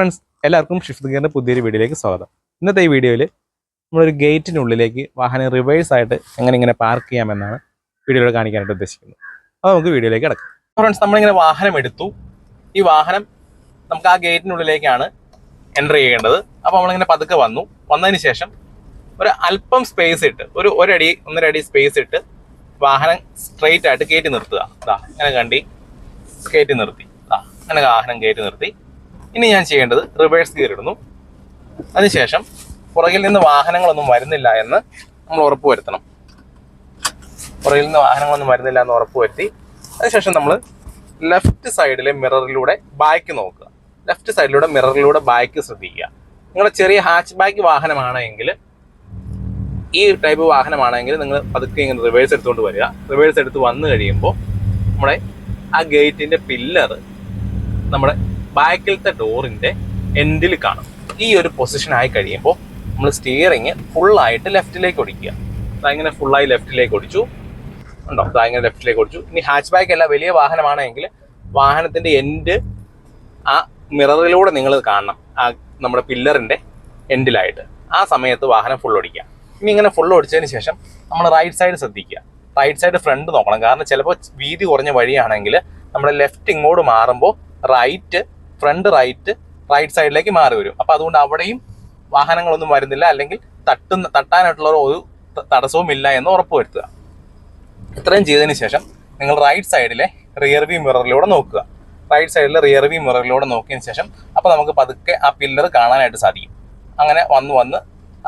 Friends എല്ലാവർക്കും shift ഗിയറിന്റെ പുതിയൊരു വീഡിയോയിലേക്ക് സ്വാഗതം. ഇന്നത്തെ ഈ വീഡിയോയിൽ നമ്മളൊരു ഗേറ്റിനുള്ളിലേക്ക് വാഹനം റിവേഴ്സ് ആയിട്ട് എങ്ങനെ ഇങ്ങനെ പാർക്ക് ചെയ്യാമെന്നാണ് വീഡിയോയിൽ കാണിക്കാനായിട്ട് ഉദ്ദേശിക്കുന്നത്. അപ്പോൾ നമുക്ക് വീഡിയോയിലേക്ക് കിടക്കാം. ഫ്രണ്ട്സ് നമ്മളിങ്ങനെ വാഹനം എടുത്തു. ഈ വാഹനം നമുക്ക് ആ ഗേറ്റിനുള്ളിലേക്കാണ് എന്റർ ചെയ്യേണ്ടത്. അപ്പോൾ നമ്മളിങ്ങനെ പതുക്കെ വന്നു. വന്നതിന് ശേഷം ഒരു അല്പം സ്പേസ് ഇട്ട് ഒരു ഒരടി ഒന്നര അടി സ്പേസ് ഇട്ട് വാഹനം സ്ട്രെയിറ്റ് ആയിട്ട് കയറ്റി നിർത്തുക. ഇതാ ഇങ്ങനെ കണ്ടി കയറ്റി നിർത്തി. ഇതാ അങ്ങനെ വാഹനം കയറ്റി നിർത്തി. ഇനി ഞാൻ ചെയ്യേണ്ടത് റിവേഴ്സ് ഗിയർ ഇടുന്നു. അതിനുശേഷം പുറകിൽ നിന്ന് വാഹനങ്ങളൊന്നും വരുന്നില്ല എന്ന് നമ്മൾ ഉറപ്പ് വരുത്തണം. പുറകിൽ നിന്ന് വാഹനങ്ങളൊന്നും വരുന്നില്ല എന്ന് ഉറപ്പ് വരുത്തി അതിനുശേഷം നമ്മൾ ലെഫ്റ്റ് സൈഡിലെ മിററിലൂടെ ബാക്ക് നോക്കുക. ലെഫ്റ്റ് സൈഡിലൂടെ മിററിലൂടെ ബാക്ക് ശ്രദ്ധിക്കുക. നിങ്ങളുടെ ചെറിയ ഹാച്ച് ബാക്ക് വാഹനമാണെങ്കിൽ ഈ ടൈപ്പ് വാഹനമാണെങ്കിൽ നിങ്ങൾ പതുക്കെ ഇങ്ങനെ റിവേഴ്സ് എടുത്തുകൊണ്ട് വരിക. റിവേഴ്സ് എടുത്ത് വന്നു കഴിയുമ്പോൾ നമ്മുടെ ആ ഗേറ്റിന്റെ പില്ലർ നമ്മുടെ ബാക്കിലത്തെ ഡോറിന്റെ എൻഡിൽ കാണും. ഈ ഒരു പൊസിഷൻ ആയി കഴിയുമ്പോൾ നമ്മൾ സ്റ്റിയറിങ് ഫുള്ളായിട്ട് ലെഫ്റ്റിലേക്ക് ഓടിക്കുക. അതങ്ങനെ ഫുള്ളായി ലെഫ്റ്റിലേക്ക് ഓടിച്ചു. ഉണ്ടോ അതങ്ങനെ ലെഫ്റ്റിലേക്ക് ഓടിച്ചു. ഇനി ഹാച്ച് ബാക്ക് അല്ല വലിയ വാഹനമാണെങ്കിൽ വാഹനത്തിന്റെ എൻഡ് ആ മിററിലൂടെ നിങ്ങൾ കാണണം. ആ നമ്മുടെ പില്ലറിന്റെ എൻഡിലായിട്ട് ആ സമയത്ത് വാഹനം ഫുൾ ഓടിക്കുക. ഇനി ഇങ്ങനെ ഫുൾ ഓടിച്ചതിന് ശേഷം നമ്മൾ റൈറ്റ് സൈഡ് ശ്രദ്ധിക്കുക. റൈറ്റ് സൈഡ് ഫ്രണ്ട് നോക്കണം. കാരണം ചിലപ്പോൾ വീതി കുറഞ്ഞ വഴിയാണെങ്കിൽ നമ്മുടെ ലെഫ്റ്റ് ഇങ്ങോട്ട് മാറുമ്പോൾ റൈറ്റ് ഫ്രണ്ട് റൈറ്റ് റൈറ്റ് സൈഡിലേക്ക് മാറി വരും. അപ്പോൾ അതുകൊണ്ട് അവിടെയും വാഹനങ്ങളൊന്നും വരുന്നില്ല. അല്ലെങ്കിൽ തട്ടുന്ന തട്ടാനായിട്ടുള്ള ഒരു തടസ്സവും ഇല്ല എന്ന് ഉറപ്പുവരുത്തുക. ഇത്രയും ചെയ്തതിന് ശേഷം നിങ്ങൾ റൈറ്റ് സൈഡിലെ റിയർ വ്യൂ മിററിലൂടെ നോക്കുക. റൈറ്റ് സൈഡിലെ റിയർ വ്യൂ മിററിലൂടെ നോക്കിയതിന് ശേഷം അപ്പോൾ നമുക്ക് പതുക്കെ ആ പില്ലർ കാണാനായിട്ട് സാധിക്കും. അങ്ങനെ വന്ന് വന്ന്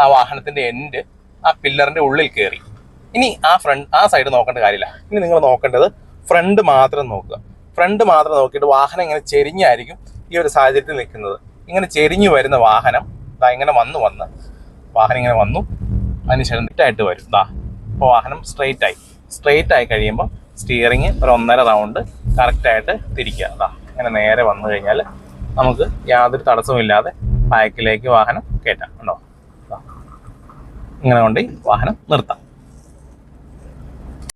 ആ വാഹനത്തിന്റെ എൻഡ് ആ പില്ലറിന്റെ ഉള്ളിൽ കയറി. ഇനി ആ ഫ്രണ്ട് ആ സൈഡ് നോക്കേണ്ട കാര്യമില്ല. ഇനി നിങ്ങൾ നോക്കേണ്ടത് ഫ്രണ്ട് മാത്രം നോക്കുക. ഫ്രണ്ട് മാത്രം നോക്കിയിട്ട് വാഹനം ഇങ്ങനെ ചെരിഞ്ഞായിരിക്കും. ഈ ഒരു സാഹചര്യത്തിൽ നിൽക്കുന്നത്. ഇങ്ങനെ ചെരിഞ്ഞു വരുന്ന വാഹനം ദാ ഇങ്ങനെ വന്നു വന്ന് വാഹനം ഇങ്ങനെ വന്നു അതിനുശേഷം ആയിട്ട് വരും. ദാ അപ്പോൾ വാഹനം സ്ട്രെയിറ്റ് ആയി. സ്ട്രെയിറ്റ് ആയി കഴിയുമ്പോൾ സ്റ്റിയറിങ് ഒരു ഒന്നര റൗണ്ട് കറക്റ്റായിട്ട് തിരിക്കുക. ദാ ഇങ്ങനെ നേരെ വന്നു കഴിഞ്ഞാൽ നമുക്ക് യാതൊരു തടസ്സമില്ലാതെ ബാക്കിലേക്ക് വാഹനം കയറ്റാം. ഉണ്ടോ. ഇങ്ങനെ കൊണ്ട് വാഹനം നിർത്താം.